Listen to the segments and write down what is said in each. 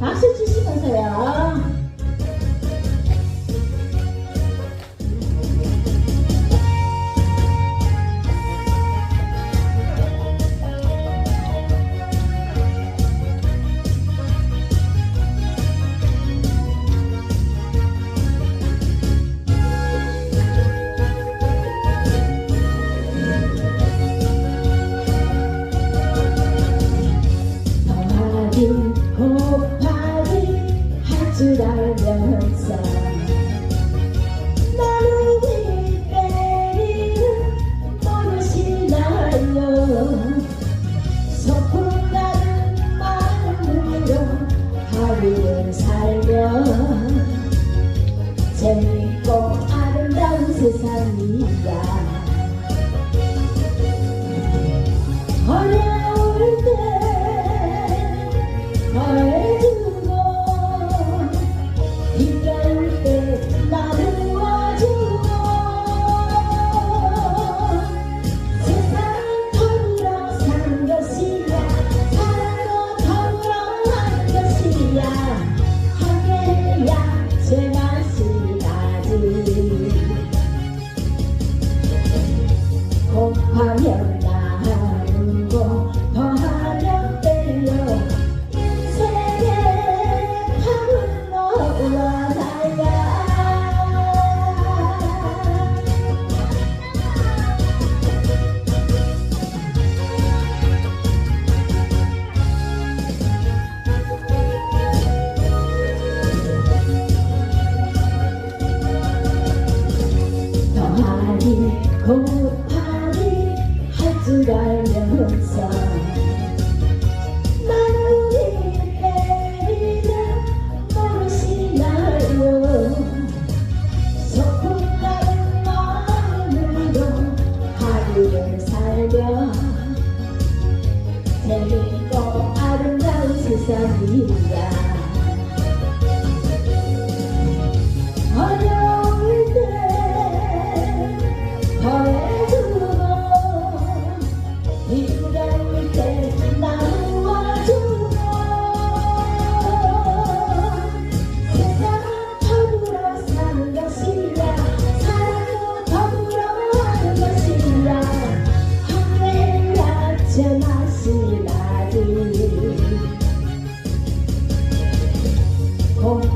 박수 치시면서요. 줄 알면서 나누기 빼기는 모르시나요 소풍 가는 마음으로 하루를 살며 재밌 곱하기 할줄 알면서 나누기 빼기는 모르시나요. 소풍 가는 마음으로 하루를 살며 재밌고 아름다운 세상이야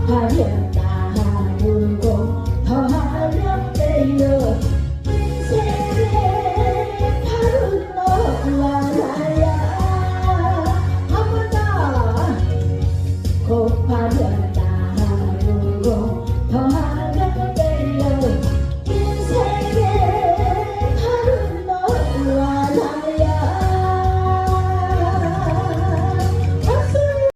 곱하